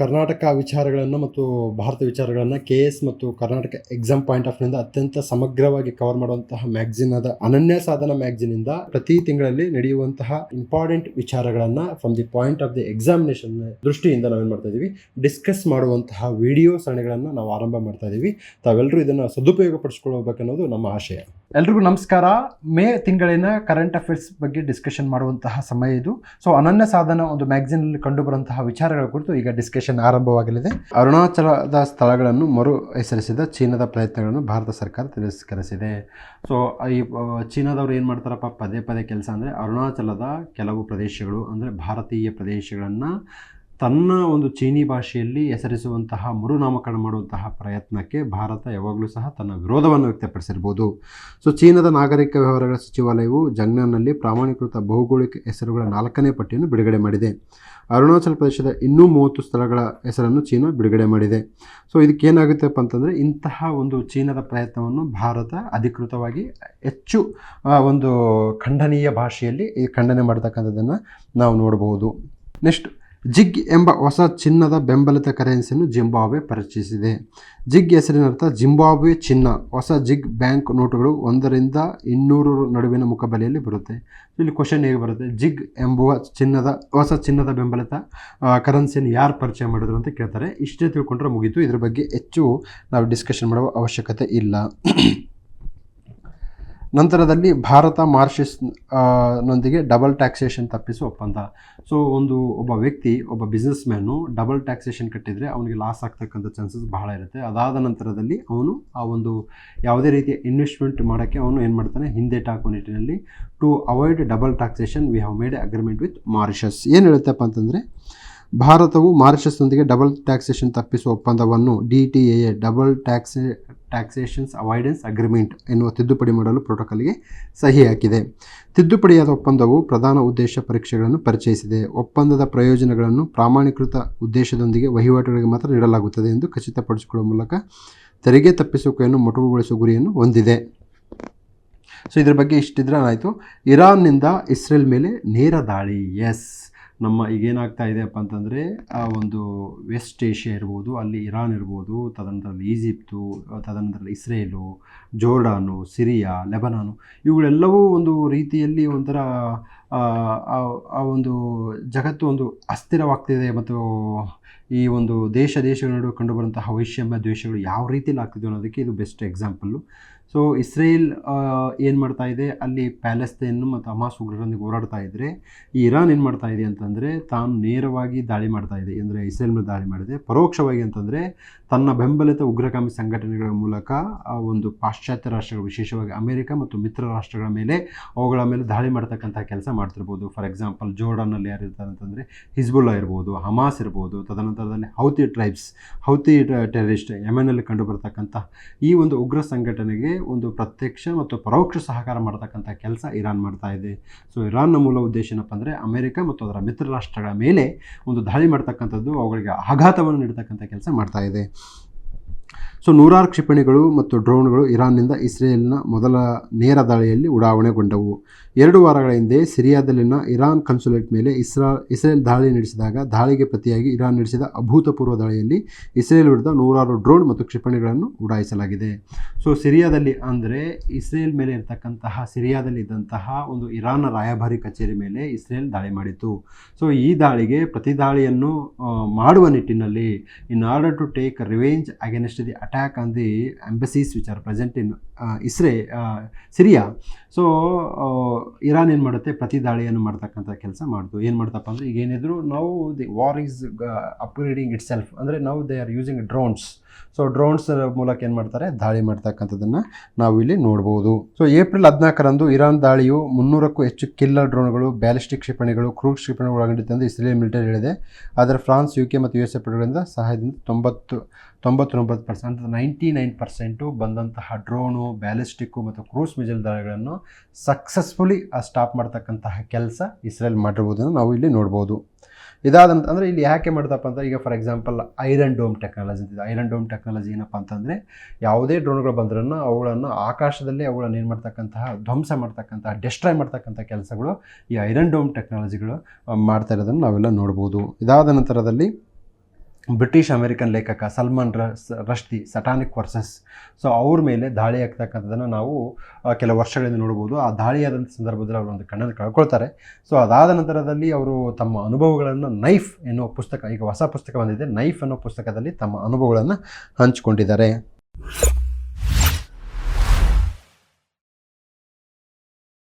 ಕರ್ನಾಟಕ ವಿಚಾರಗಳನ್ನು ಮತ್ತು ಭಾರತ ವಿಚಾರಗಳನ್ನು ಕೆ ಎಸ್ ಮತ್ತು ಕರ್ನಾಟಕ ಎಕ್ಸಾಮ್ ಪಾಯಿಂಟ್ ಆಫ್ನಿಂದ ಅತ್ಯಂತ ಸಮಗ್ರವಾಗಿ ಕವರ್ ಮಾಡುವಂತಹ ಮ್ಯಾಗ್ಝಿನ್ ಆದ ಅನನ್ಯ ಸಾಧನ ಮ್ಯಾಗ್ಝಿನ್ ಇಂದ ಪ್ರತಿ ತಿಂಗಳಲ್ಲಿ ನಡೆಯುವಂತಹ ಇಂಪಾರ್ಟೆಂಟ್ ವಿಚಾರಗಳನ್ನು from the point of the examination ದೃಷ್ಟಿಯಿಂದ ನಾವೇನು ಮಾಡ್ತಾ ಇದೀವಿ? ಡಿಸ್ಕಸ್ ಮಾಡುವಂತಹ ವಿಡಿಯೋ ಸರಣಿಗಳನ್ನು ನಾವು ಆರಂಭ ಮಾಡ್ತಾ ಇದೀವಿ. ತಾವೆಲ್ಲರೂ ಇದನ್ನ ಸದುಪಯೋಗ ಪಡಿಸ್ಕೊಳ್ಬೇಕನ್ನೋದು ನಮ್ಮ ಆಶಯ. ಎಲ್ರಿಗೂ ನಮಸ್ಕಾರ. ಮೇ ತಿಂಗಳಿನ ಕರೆಂಟ್ ಅಫೇರ್ಸ್ ಬಗ್ಗೆ ಡಿಸ್ಕಷನ್ ಮಾಡುವಂತಹ ಸಮಯ ಇದು. ಸೊ ಅನನ್ಯ ಸಾಧನ ಒಂದು ಮ್ಯಾಗಝಿನ್ ಕಂಡುಬರುವಂತಹ ಕಂಡು ಬರುವಂತಹ ವಿಚಾರಗಳ ಕುರಿತು ಈಗ ಡಿಸ್ಕಷನ್ ಆರಂಭವಾಗಲಿದೆ. ಅರುಣಾಚಲದ ಸ್ಥಳಗಳನ್ನು ಮರು ಹೆಸರಿಸಿದ ಚೀನಾದ ಪ್ರಯತ್ನಗಳನ್ನು ಭಾರತ ಸರ್ಕಾರ ತಿರಸ್ಕರಿಸಿದೆ. ಸೊ ಈ ಚೀನಾದವ್ರು ಏನು ಮಾಡ್ತಾರಪ್ಪ? ಪದೇ ಪದೇ ಕೆಲಸ ಅಂದರೆ ಅರುಣಾಚಲದ ಕೆಲವು ಪ್ರದೇಶಗಳು ಅಂದರೆ ಭಾರತೀಯ ಪ್ರದೇಶಗಳನ್ನು ತನ್ನ ಒಂದು ಚೀನಿ ಭಾಷೆಯಲ್ಲಿ ಹೆಸರಿಸುವಂತಹ ಮರುನಾಮಕರಣ ಮಾಡುವಂತಹ ಪ್ರಯತ್ನಕ್ಕೆ ಭಾರತ ಯಾವಾಗಲೂ ಸಹ ತನ್ನ ವಿರೋಧವನ್ನು ವ್ಯಕ್ತಪಡಿಸಿರ್ಬೋದು. ಸೊ, ಚೀನಾದ ನಾಗರಿಕ ವ್ಯವಹಾರಗಳ ಸಚಿವಾಲಯವು ಜಂಗ್ನಲ್ಲಿ ಪ್ರಾಮಾಣೀಕೃತ ಭೌಗೋಳಿಕ ಹೆಸರುಗಳ ನಾಲ್ಕನೇ ಪಟ್ಟಿಯನ್ನು ಬಿಡುಗಡೆ ಮಾಡಿದೆ. ಅರುಣಾಚಲ ಪ್ರದೇಶದ ಇನ್ನೂ ಮೂವತ್ತು ಸ್ಥಳಗಳ ಹೆಸರನ್ನು ಚೀನಾ ಬಿಡುಗಡೆ ಮಾಡಿದೆ. ಸೊ, ಇದಕ್ಕೆ ಏನಾಗುತ್ತಪ್ಪ ಅಂತಂದರೆ ಇಂತಹ ಒಂದು ಚೀನಾದ ಪ್ರಯತ್ನವನ್ನು ಭಾರತ ಅಧಿಕೃತವಾಗಿ ಹೆಚ್ಚು ಒಂದು ಖಂಡನೀಯ ಭಾಷೆಯಲ್ಲಿ ಈ ಖಂಡನೆ ಮಾಡ್ತಕ್ಕಂಥದ್ದನ್ನು ನಾವು ನೋಡಬಹುದು. ನೆಕ್ಸ್ಟ್ ಜಿಗ್ ಎಂಬ ಹೊಸ ಚಿನ್ನದ ಬೆಂಬಲಿತ ಕರೆನ್ಸಿಯನ್ನು ಜಿಂಬಾಬ್ವೆ ಪರಿಚಯಿಸಿದೆ. ಜಿಗ್ ಹೆಸರಿನರ್ಥ ಜಿಂಬಾಬ್ವೆ ಚಿನ್ನ. ಹೊಸ ಜಿಗ್ ಬ್ಯಾಂಕ್ ನೋಟುಗಳು ಒಂದರಿಂದ ಇನ್ನೂರು ನಡುವಿನ ಮುಖಬೆಲೆಯಲ್ಲಿ ಬರುತ್ತೆ. ಇಲ್ಲಿ ಕ್ವಶನ್ ಹೇಗೆ ಬರುತ್ತೆ? ಜಿಗ್ ಎಂಬುವ ಚಿನ್ನದ, ಹೊಸ ಚಿನ್ನದ ಬೆಂಬಲಿತ ಕರೆನ್ಸಿಯನ್ನು ಯಾರು ಪರಿಚಯ ಮಾಡಿದ್ರು ಅಂತ ಕೇಳ್ತಾರೆ. ಇಷ್ಟೇ ತಿಳ್ಕೊಂಡ್ರೆ ಮುಗೀತು. ಇದ್ರ ಬಗ್ಗೆ ಹೆಚ್ಚು ನಾವು ಡಿಸ್ಕಷನ್ ಮಾಡುವ ಅವಶ್ಯಕತೆ ಇಲ್ಲ. ನಂತರದಲ್ಲಿ ಭಾರತ ಮಾರ್ಷಿಸ್ ನೊಂದಿಗೆ ಡಬಲ್ ಟ್ಯಾಕ್ಸೇಷನ್ ತಪ್ಪಿಸುವ ಒಪ್ಪಂದ. ಸೊ ಒಂದು ಒಬ್ಬ ವ್ಯಕ್ತಿ, ಒಬ್ಬ ಬಿಸ್ನೆಸ್ ಮ್ಯಾನು ಡಬಲ್ ಟ್ಯಾಕ್ಸೇಷನ್ ಕಟ್ಟಿದರೆ ಅವನಿಗೆ ಲಾಸ್ ಆಗ್ತಕ್ಕಂಥ ಚಾನ್ಸಸ್ ಬಹಳ ಇರುತ್ತೆ. ಅದಾದ ನಂತರದಲ್ಲಿ ಅವನು ಆ ಒಂದು ಯಾವುದೇ ರೀತಿಯ ಇನ್ವೆಸ್ಟ್ಮೆಂಟ್ ಮಾಡೋಕ್ಕೆ ಅವನು ಏನು ಮಾಡ್ತಾನೆ? ಹಿಂದೆ ಟಾಕ್ ನಿಟ್ಟಿನಲ್ಲಿ to avoid double taxation we have made agreement with Mauritius ಏನು ಹೇಳುತ್ತಪ್ಪ ಅಂತಂದರೆ ಭಾರತವು ಮಾರಿಷಸ್ನೊಂದಿಗೆ ಡಬಲ್ ಟ್ಯಾಕ್ಸೇಷನ್ ತಪ್ಪಿಸುವ ಒಪ್ಪಂದವನ್ನು D T A double tax, taxations avoidance agreement ಎನ್ನುವ ತಿದ್ದುಪಡಿ ಮಾಡಲು ಪ್ರೋಟೋಕಾಲ್ಗೆ ಸಹಿ ಹಾಕಿದೆ ತಿದ್ದುಪಡಿಯಾದ ಒಪ್ಪಂದವು ಪ್ರಧಾನ ಉದ್ದೇಶ ಪರೀಕ್ಷೆಗಳನ್ನು ಪರಿಚಯಿಸಿದೆ. ಒಪ್ಪಂದದ ಪ್ರಯೋಜನಗಳನ್ನು ಪ್ರಾಮಾಣೀಕೃತ ಉದ್ದೇಶದೊಂದಿಗೆ ವಹಿವಾಟುಗಳಿಗೆ ಮಾತ್ರ ನೀಡಲಾಗುತ್ತದೆ ಎಂದು ಖಚಿತಪಡಿಸಿಕೊಳ್ಳುವ ಮೂಲಕ ತೆರಿಗೆ ತಪ್ಪಿಸುವಿಕೆಯನ್ನು ಮೊಟಕುಗೊಳಿಸುವ ಗುರಿಯನ್ನು ಹೊಂದಿದೆ. ಸೊ, ಇದ್ರ ಬಗ್ಗೆ ಇಷ್ಟಿದ್ರೆ ಆಯಿತು ಇರಾನ್ನಿಂದ ಇಸ್ರೇಲ್ ಮೇಲೆ ನೇರ ದಾಳಿ. ಎಸ್. ನಮ್ಮ ಈಗೇನಾಗ್ತಾ ಇದೆಯಪ್ಪ ಅಂತಂದರೆ, ಆ ಒಂದು ವೆಸ್ಟ್ ಏಷ್ಯಾ ಇರ್ಬೋದು, ಅಲ್ಲಿ ಇರಾನ್ ಇರ್ಬೋದು, ತದನಂತರದಲ್ಲಿ ಈಜಿಪ್ತು, ತದನಂತರದಲ್ಲಿ ಇಸ್ರೇಲು ಜೋರ್ಡಾನು ಸಿರಿಯಾ ಲೆಬನಾನು ಇವುಗಳೆಲ್ಲವೂ ಒಂದು ರೀತಿಯಲ್ಲಿ ಒಂಥರ ಆ, ಒಂದು ಜಗತ್ತು ಒಂದು ಅಸ್ಥಿರವಾಗ್ತಿದೆ ಮತ್ತು ಈ ಒಂದು ದೇಶ ದೇಶಗಳ ನಡುವೆ ಕಂಡುಬರುವಂತಹ ವೈಷಮ್ಯ ದ್ವೇಷಗಳು ಯಾವ ರೀತಿಯಲ್ಲಿ ಆಗ್ತಿದೆ ಅನ್ನೋದಕ್ಕೆ ಇದು ಬೆಸ್ಟ್ ಎಕ್ಸಾಂಪಲ್ಲು. ಸೊ ಇಸ್ರೇಲ್ ಏನು ಮಾಡ್ತಾ ಇದೆ? ಅಲ್ಲಿ ಪ್ಯಾಲೆಸ್ತೇನು ಮತ್ತು ಅಮಾಸ್ ಉಗ್ರರೊಂದಿಗೆ ಹೋರಾಡ್ತಾ ಇದ್ದರೆ ಈ ಇರಾನ್ ಏನು ಮಾಡ್ತಾ ಇದೆ ಅಂತಂದರೆ ತಾನು ನೇರವಾಗಿ ದಾಳಿ ಮಾಡ್ತಾ ಇದೆ. ಅಂದರೆ ಇಸ್ರೇಲ್ ಮೇಲೆ ದಾಳಿ ಮಾಡಿದೆ. ಪರೋಕ್ಷವಾಗಿ ಅಂತಂದರೆ ತನ್ನ ಬೆಂಬಲಿತ ಉಗ್ರಗಾಮಿ ಸಂಘಟನೆಗಳ ಮೂಲಕ ಆ ಒಂದು ಪಾಶ್ಚಾತ್ಯ ರಾಷ್ಟ್ರಗಳು, ವಿಶೇಷವಾಗಿ ಅಮೆರಿಕ ಮತ್ತು ಮಿತ್ರ ರಾಷ್ಟ್ರಗಳ ಮೇಲೆ ಅವುಗಳ ಮೇಲೆ ದಾಳಿ ಮಾಡ್ತಕ್ಕಂಥ ಕೆಲಸ ಮಾಡ್ತಿರ್ಬೋದು. ಫಾರ್ ಎಕ್ಸಾಂಪಲ್ ಜೋರ್ಡನ್ನಲ್ಲಿ ಯಾರು ಇರ್ತಾರೆ ಅಂತಂದರೆ ಹಿಜ್ಬುಲ್ಲಾ ಇರ್ಬೋದು, ಹಮಾಸ್ ಇರ್ಬೋದು, ತದನಂತರದಲ್ಲಿ ಹೌತಿ ಟ್ರೈಬ್ಸ್, ಹೌತಿ ಟೆರರಿಸ್ಟ್ ಯಮೆನಲ್ಲಿ ಕಂಡು ಬರ್ತಕ್ಕಂಥ ಈ ಒಂದು ಉಗ್ರ ಸಂಘಟನೆಗೆ ಒಂದು ಪ್ರತ್ಯಕ್ಷ ಮತ್ತು ಪರೋಕ್ಷ ಸಹಕಾರ ಮಾಡ್ತಕ್ಕಂಥ ಕೆಲಸ ಇರಾನ್ ಮಾಡ್ತಾ ಇದೆ. ಸೊ ಇರಾನ್ನ ಮೂಲ ಉದ್ದೇಶ ಏನಪ್ಪ ಅಂದರೆ ಅಮೆರಿಕ ಮತ್ತು ಅದರ ಮಿತ್ರ ರಾಷ್ಟ್ರಗಳ ಮೇಲೆ ಒಂದು ದಾಳಿ ಮಾಡ್ತಕ್ಕಂಥದ್ದು ಅವುಗಳಿಗೆ ಆಘಾತವನ್ನು ನೀಡ್ತಕ್ಕಂಥ ಕೆಲಸ ಮಾಡ್ತಾ ಇದೆ. ಸೊ ನೂರಾರು ಕ್ಷಿಪಣಿಗಳು ಮತ್ತು ಡ್ರೋನ್ಗಳು ಇರಾನ್ನಿಂದ ಇಸ್ರೇಲ್ನ ಮೊದಲ ನೇರ ದಾಳಿಯಲ್ಲಿ ಉಡಾವಣೆಗೊಂಡವು. ಎರಡು ವಾರಗಳ ಹಿಂದೆ ಸಿರಿಯಾದಲ್ಲಿನ ಇರಾನ್ ಕನ್ಸುಲೇಟ್ ಮೇಲೆ ಇಸ್ರಾ, ಇಸ್ರೇಲ್ ದಾಳಿ ನಡೆಸಿದಾಗ ದಾಳಿಗೆ ಪ್ರತಿಯಾಗಿ ಇರಾನ್ ನಡೆಸಿದ ಅಭೂತಪೂರ್ವ ದಾಳಿಯಲ್ಲಿ ಇಸ್ರೇಲ್ ವಿರುದ್ಧ ನೂರಾರು ಡ್ರೋನ್ ಮತ್ತು ಕ್ಷಿಪಣಿಗಳನ್ನು ಉಡಾಯಿಸಲಾಗಿದೆ. ಸೊ ಸಿರಿಯಾದಲ್ಲಿ ಅಂದರೆ ಇಸ್ರೇಲ್ ಮೇಲೆ ಇರತಕ್ಕಂತಹ, ಸಿರಿಯಾದಲ್ಲಿ ಇದ್ದಂತಹ ಒಂದು ಇರಾನ್ನ ರಾಯಭಾರಿ ಕಚೇರಿ ಮೇಲೆ ಇಸ್ರೇಲ್ ದಾಳಿ ಮಾಡಿತ್ತು. ಸೊ ಈ ದಾಳಿಗೆ ಪ್ರತಿ ದಾಳಿಯನ್ನು ಮಾಡುವ ನಿಟ್ಟಿನಲ್ಲಿ in order to take revenge against the attack on the embassies which are present in Israel ah, Syria so Iran ಏನು ಮಾಡುತ್ತೆ? ಪ್ರತಿ ದಾಳಿಯನ್ನು ಮಾಡ್ತಕ್ಕಂಥ ಕೆಲಸ ಮಾಡ್ತು ಏನು ಮಾಡ್ತಪ್ಪ ಅಂದರೆ ಈಗ ಏನಿದ್ರು ನಾವು the war is upgrading itself ಅಂದರೆ ನಾವು they are using drones so drones ಮೂಲಕ ಏನು ಮಾಡ್ತಾರೆ? ದಾಳಿ ಮಾಡ್ತಕ್ಕಂಥದ್ದನ್ನು ನಾವು ಇಲ್ಲಿ ನೋಡ್ಬೋದು. ಸೊ ಏಪ್ರಿಲ್ ಹದಿನಾಲ್ಕರಂದು ಇರಾನ್ ದಾಳಿಯು ಮುನ್ನೂರಕ್ಕೂ ಹೆಚ್ಚು ಕಿಲ್ಲರ್ ಡ್ರೋನ್ಗಳು ಬ್ಯಾಲಿಸ್ಟಿಕ್ ಕ್ಷಿಪಣಿಗಳು ಕ್ರೂಸ್ ಕ್ಷಿಪಣಿಗಳು ಒಳಗೊಂಡಿತ್ತು ಎಂದು ಇಸ್ರೇಲ್ ಮಿಲಿಟರಿ ಹೇಳಿದೆ. ಆದರೆ ಫ್ರಾನ್ಸ್ ಯು ಕೆ ಮತ್ತು ಯು ಎಸ್ ಎ ಪಡೆಗಳಿಂದ ಸಹಾಯದಿಂದ ತೊಂಬತ್ತು ತೊಂಬತ್ತೊಂಬತ್ತು ಪರ್ಸೆಂಟ್ ನೈಂಟಿ ನೈನ್ ಪರ್ಸೆಂಟು ಬಂದಂತಹ ಡ್ರೋನು, ಬ್ಯಾಲಿಸ್ಟಿಕ್ಕು ಮತ್ತು ಕ್ರೂಸ್ ಮಿಜಲ್ ದಾಳಿಗಳನ್ನು ಸಕ್ಸಸ್ಫುಲಿ ಸ್ಟಾಪ್ ಮಾಡ್ತಕ್ಕಂತಹ ಕೆಲಸ ಇಸ್ರೇಲ್ ಮಾಡಿರ್ಬೋದನ್ನು ನಾವು ಇಲ್ಲಿ ನೋಡ್ಬೋದು. ಇದಾದಂತ ಅಂದರೆ ಇಲ್ಲಿ ಯಾಕೆ ಮಾಡ್ತಪ್ಪ ಅಂತ ಈಗ for example iron dome technology ಅಂತಿದೆ. ಐರನ್ ಡೋಮ್ ಟೆಕ್ನಾಲಜಿ ಏನಪ್ಪ ಅಂತಂದರೆ ಯಾವುದೇ ಡ್ರೋನ್ಗಳು ಬಂದ್ರೂ ಅವುಗಳನ್ನು ಆಕಾಶದಲ್ಲಿ ಅವುಗಳನ್ನು ಏನು ಮಾಡ್ತಕ್ಕಂತಹ ಧ್ವಂಸ ಮಾಡ್ತಕ್ಕಂತಹ ಡೆಸ್ಟ್ರಾಯ್ ಮಾಡ್ತಕ್ಕಂಥ ಕೆಲಸಗಳು ಈ ಐರನ್ ಡೋಮ್ ಟೆಕ್ನಾಲಜಿಗಳು ಮಾಡ್ತಾ ಇರೋದನ್ನು ನಾವೆಲ್ಲ ನೋಡ್ಬೋದು. ಇದಾದ ನಂತರದಲ್ಲಿ ಬ್ರಿಟಿಷ್ ಅಮೆರಿಕನ್ ಲೇಖಕ ಸಲ್ಮಾನ್ ರಸ್ ರಶ್ದಿ, ಸಟಾನಿಕ್ ವರ್ಸಸ್. ಸೊ ಅವ್ರ ಮೇಲೆ ದಾಳಿ ಆಗ್ತಕ್ಕಂಥದ್ದನ್ನು ನಾವು ಕೆಲವು ವರ್ಷಗಳಿಂದ ನೋಡ್ಬೋದು ಆ ದಾಳಿಯಾದಂಥ ಸಂದರ್ಭದಲ್ಲಿ ಅವರು ಒಂದು ಕಣ್ಣನ್ನು ಕಳ್ಕೊಳ್ತಾರೆ. ಸೊ ಅದಾದ ನಂತರದಲ್ಲಿ ಅವರು ತಮ್ಮ ಅನುಭವಗಳನ್ನು ನೈಫ್ ಎನ್ನುವ ಪುಸ್ತಕ, ಈಗ ಹೊಸ ಪುಸ್ತಕ ಬಂದಿದೆ. ನೈಫ್ ಅನ್ನೋ ಪುಸ್ತಕದಲ್ಲಿ ತಮ್ಮ ಅನುಭವಗಳನ್ನು ಹಂಚಿಕೊಂಡಿದ್ದಾರೆ.